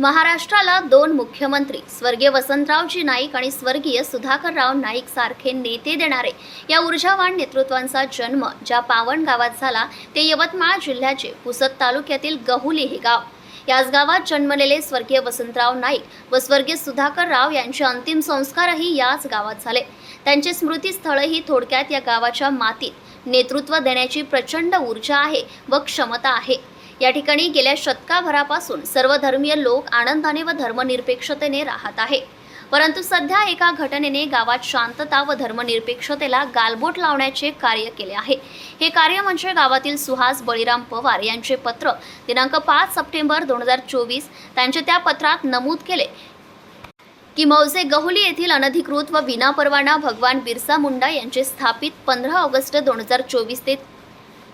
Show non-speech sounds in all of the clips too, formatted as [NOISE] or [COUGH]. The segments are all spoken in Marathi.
महाराष्ट्राला दोन मुख्यमंत्री स्वर्गीय वसंतरावजी नाईक आणि स्वर्गीय सुधाकरराव नाईक सारखे नेते देणारे या ऊर्जावान नेतृत्वांचा जन्म ज्या पावन गावात झाला ते यवतमाळ जिल्ह्याचे पुसद तालुक्यातील गहुली हे गाव. याच गावात जन्मलेले स्वर्गीय वसंतराव नाईक व स्वर्गीय सुधाकर राव यांचे अंतिम संस्कारही याच गावात झाले. त्यांचे स्मृतीस्थळही थोडक्यात या गावाच्या मातीत नेतृत्व देण्याची प्रचंड ऊर्जा आहे व क्षमता आहे. या ठिकाणी गेल्या शतकाभरापासून सर्व धर्मीय लोक आनंदाने व धर्मनिरपेक्षतेने राहत आहे. परंतु सध्या एका घटनेने गावात शांतता व धर्मनिरपेक्षतेला गालबोट लावण्याचे कार्य केले आहे. हे कार्य म्हणजे गावातील सुहास बळीराम पवार यांचे पत्र दिनांक पाच सप्टेंबर दोन हजार चोवीस त्यांचे त्या पत्रात नमूद केले. की मौजे गहुली येथील अनधिकृत व विनापरवाना भगवान बिरसा मुंडा यांचे स्थापित पंधरा ऑगस्ट दोन हजार चोवीस ते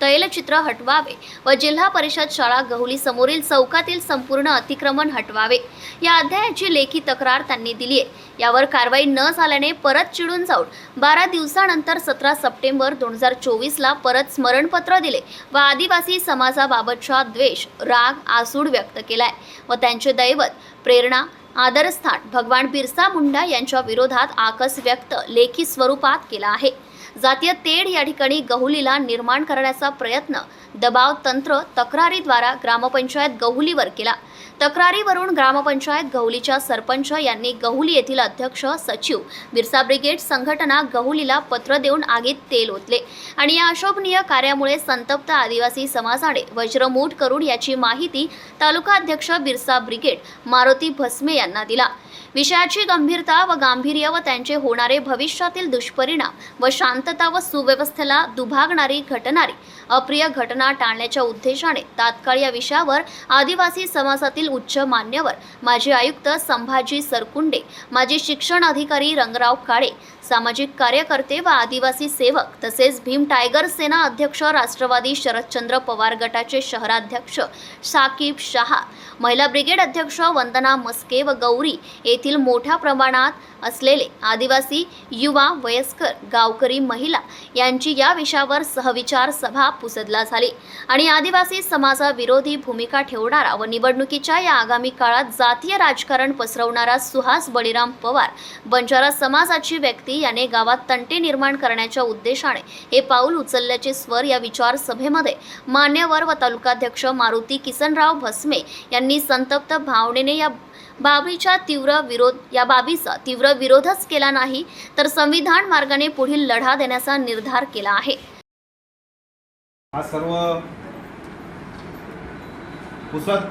तैलचित्र हटवावे व जिल्हा परिषद शाळा गहुली समोरील चौकातील संपूर्ण अतिक्रमण हटवावे. या अध्यायाची लेखी तक्रार त्यांनी दिली आहे यावर कारवाई न झाल्याने परत चिडून जाऊन बारा दिवसानंतर सतरा सप्टेंबर दोन हजार चोवीसला परत स्मरणपत्र दिले व आदिवासी समाजाबाबतचा द्वेष राग आसूड व्यक्त केलाय व त्यांचे दैवत प्रेरणा आदरस्थान भगवान बिरसा मुंडा यांच्या विरोधात आकस व्यक्त लेखी स्वरूपात केला आहे. जातीय तेढ या ठिकाणी गहुलीला निर्माण करण्याचा प्रयत्न दबाव तंत्र तक्रारीद्वारा ग्रामपंचायत गहुलीवर केला. तक्रारीवरून ग्रामपंचायत गहुलीच्या सरपंच यांनी गहुली येथील अध्यक्ष सचिव बिरसा ब्रिगेड संघटना गहुलीला पत्र देऊन आगीत तेल ओतले. आणि या अशोभनीय कार्यामुळे संतप्त आदिवासी समाजाने वज्रमूठ करून याची माहिती तालुका अध्यक्ष बिरसा ब्रिगेड मारुती भस्मे यांना दिला. विषयाची गंभीरता व गांभीर्य व त्यांचे होणारे भविष्यातील दुष्परिणाम व शांतता व सुव्यवस्थेला दुभागणारी घटणारी अप्रिय घटना टाळण्याच्या उद्देशाने तात्काळ या विषयावर आदिवासी समाजातील उच्च मान्यवर माजी आयुक्त संभाजी सरकुंडे माजी शिक्षण अधिकारी रंगराव काळे सामाजिक कार्यकर्ते व आदिवासी सेवक तसेच भीम टायगर सेना अध्यक्ष राष्ट्रवादी शरदचंद्र पवार गटाचे शहराध्यक्ष साकीब शहा महिला ब्रिगेड अध्यक्ष वंदना मस्के व गौरी येथील मोठ्या प्रमाणात असलेले आदिवासी युवा वयस्कर गावकरी महिला यांची या विषयावर सहविचार सभा पुसदला झाली आणि आदिवासी समाजाविरोधी भूमिका ठेवणारा व निवडणुकीच्या या आगामी काळात जातीय राजकारण पसरवणारा सुहास बळीराम पवार बंजारा समाजाची व्यक्ती याने गावात तंटे निर्माण करण्याच्या उद्देशाने हे पाऊल उचलल्याचे स्वर या विचार सभेमध्ये मान्यवर व तालुकाध्यक्ष मारुती किसनराव भस्मे यांनी संतप्त भावनेने या बाबीच्या तीव्र विरोध या बाबीचा तीव्र विरोधच केला नाही तर संविधान मार्गाने पुढील लढा देण्याचा निर्धार केला आहे. हा सर्व पुसद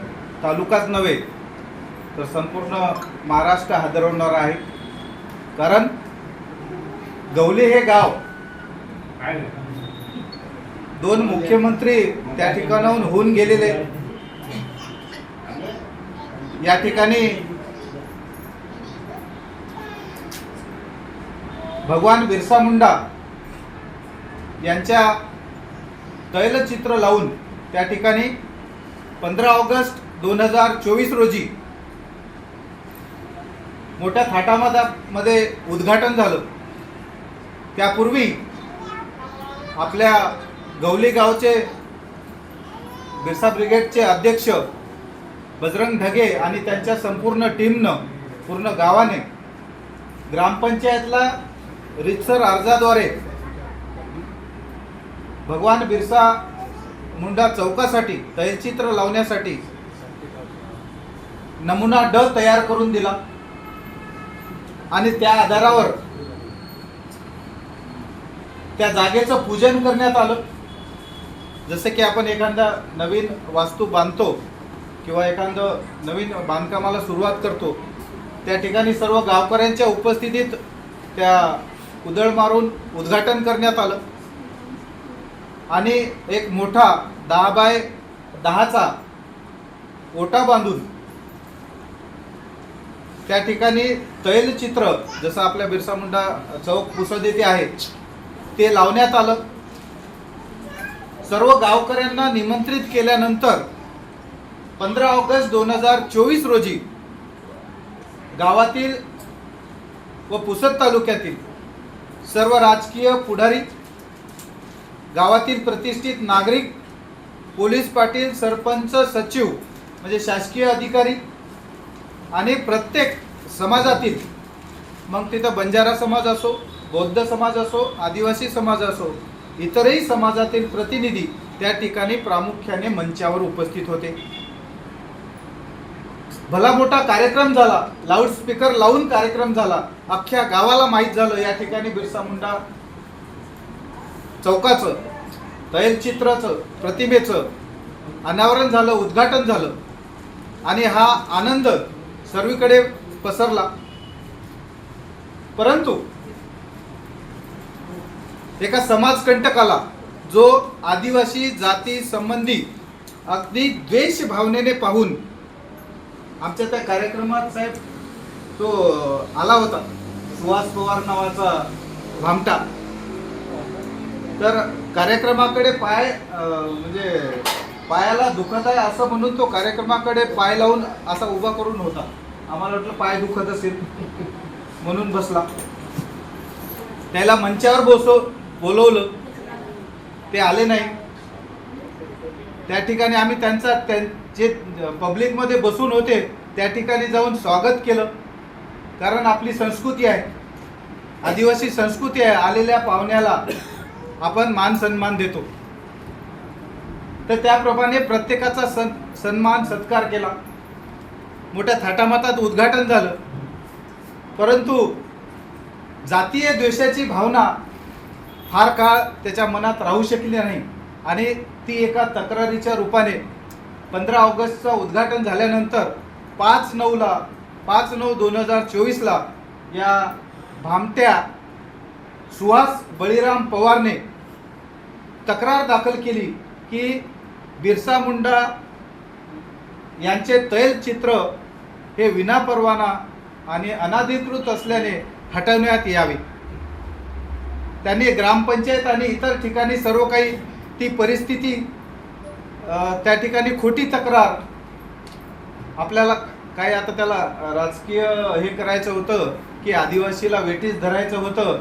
तालुकाच नव्हे तर संपूर्ण महाराष्ट्र हादरवणार आहे. कारण गवली हे गाव. दोन मुख्यमंत्री त्या ठिकाणाहून होऊन गेलेले. या ठिकाणी भगवान बिरसा मुंडा यांच्या तैलचित्र लावून त्या ठिकाणी पंधरा ऑगस्ट दोन हजार चोवीस रोजी मोठ्या थाटामध्ये मध्ये उद्घाटन झालं. त्यापूर्वी आपल्या गवली गावचे बिरसा ब्रिगेडचे अध्यक्ष बजरंग ढगे आणि त्यांच्या संपूर्ण टीमनं पूर्ण गावाने ग्रामपंचायतला रितसर अर्जाद्वारे भगवान बिरसा मुंडा चौकासाठी तैलचित्र लावण्यासाठी नमुना ड तयार करून दिला. आणि त्या आधारावर त्या जागेचं पूजन करण्यात आलं. जसं की आपण एखादा नवीन वास्तू बांधतो किंवा एखादं नवीन बांधकामाला सुरुवात करतो त्या ठिकाणी सर्व गावकऱ्यांच्या उपस्थितीत त्या उदळ मारून उद्घाटन करण्यात आलं. आणि एक मोठा दहा बाय दहाचा ओटा बांधून त्या ठिकाणी तैलचित्र जसं आपल्या बिरसा मुंडा चौक पुसद येथे आहे ते लावण्यात आलं. सर्व गावकऱ्यांना निमंत्रित केल्यानंतर पंधरा ऑगस्ट दोन हजार चोवीस रोजी गावातील व पुसद तालुक्यातील सर्व राजकीय पुढारी गावातील प्रतिष्ठित नागरिक पोलीस पाटील सरपंच सचिव म्हणजे शासकीय अधिकारी आणि प्रत्येक समाजातील मग तिथं बंजारा समाज असो बौद्ध समाज असो आदिवासी समाज असो इतरही समाजातील प्रतिनिधी त्या ठिकाणी प्रामुख्याने मंचावर उपस्थित होते. भला मोठा कार्यक्रम झाला लाऊडस्पीकर लावून कार्यक्रम झाला अख्ख्या गावाला माहीत झालं या ठिकाणी बिरसा मुंडा चौकाचं तैलचित्राचं प्रतिमेचं अनावरण झालं उद्घाटन झालं आणि हा आनंद सर्वीकडे पसरला. परंतु एका समाजकंटकाला जो आदिवासी जाती संबंधी अगदी द्वेष भावनेने पाहून आमच्या त्या कार्यक्रमात साहेब तो आला होता. सुहास पवार नावाचा भामटा. तर कार्यक्रमाकडे पाय म्हणजे पायाला दुखत आहे असं म्हणून तो कार्यक्रमाकडे पाय लावून असा उभा करून होता. आम्हाला वाटलं पाय दुखत असेल. [LAUGHS] म्हणून बसला. त्याला मंचावर बसव बोलवलं. ते आले नाही. त्या ठिकाणी आम्ही त्यांचा त्यां- जे पब्लिकमध्ये बसून होते त्या ठिकाणी जाऊन स्वागत केलं. कारण आपली संस्कृती आहे. आदिवासी संस्कृती आहे. आलेल्या पाहुण्याला आपण मान सन्मान देतो. तर त्याप्रमाणे प्रत्येकाचा सन सन्मान सत्कार केला. मोठ्या थाटामाटात उद्घाटन झालं. परंतु जातीय द्वेषाची भावना फार काळ त्याच्या मनात राहू शकली नाही. आणि ती एका तक्रारीच्या रूपाने पंधरा ऑगस्टचं उद्घाटन झाल्यानंतर पाच नऊला पाच नऊ दोन हजार चोवीसला या भामट्या सुहास बळीराम पवारने तक्रार दाखल केली की बिरसा मुंडा यांचे तैलचित्र हे विनापरवाना आणि अनाधिकृत असल्याने हटवण्यात यावे. त्यांनी ग्रामपंचायत आणि इतर ठिकाणी सर्व काही ती परिस्थिती त्या ठिकाणी खोटी तक्रार आपल्याला काय आता त्याला राजकीय हे करायचं होतं की आदिवासीला वेटीस धरायचं होतं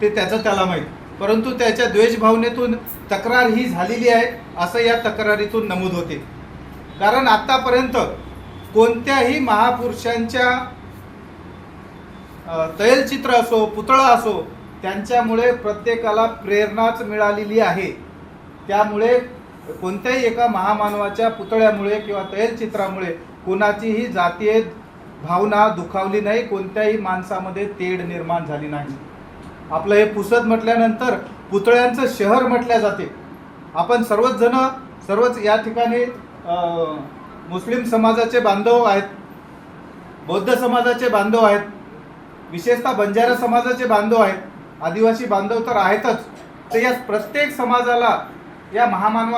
ते त्याचं त्याला माहीत. परंतु त्याच्या द्वेषभावनेतून तक्रार ही झालेली आहे असं या तक्रारीतून नमूद होते. कारण आत्तापर्यंत कोणत्याही महापुरुषांच्या तैलचित्र असो पुतळा असो त्यांच्यामुळे प्रत्येकाला प्रेरणाच मिळालेली आहे. त्यामुळे कोणत्याही एका महामानवाच्या पुतळ्यामुळे किंवा तैलचित्रामुळे कोणाचीही जातीय भावना दुखावली नाही कोणत्याही माणसामध्ये तेढ निर्माण झाली नाही. आपलं हे पुसद म्हटल्यानंतर पुतळ्यांचं शहर म्हटल्या जाते. आपण सर्वच जण सर्वच या ठिकाणी मुस्लिम समाजाचे बांधव आहेत बौद्ध समाजाचे बांधव आहेत विशेषतः बंजारा समाजाचे बांधव आहेत. आदिवासी बांधव तर आहेतच. तर या प्रत्येक समाजाला या महामानवा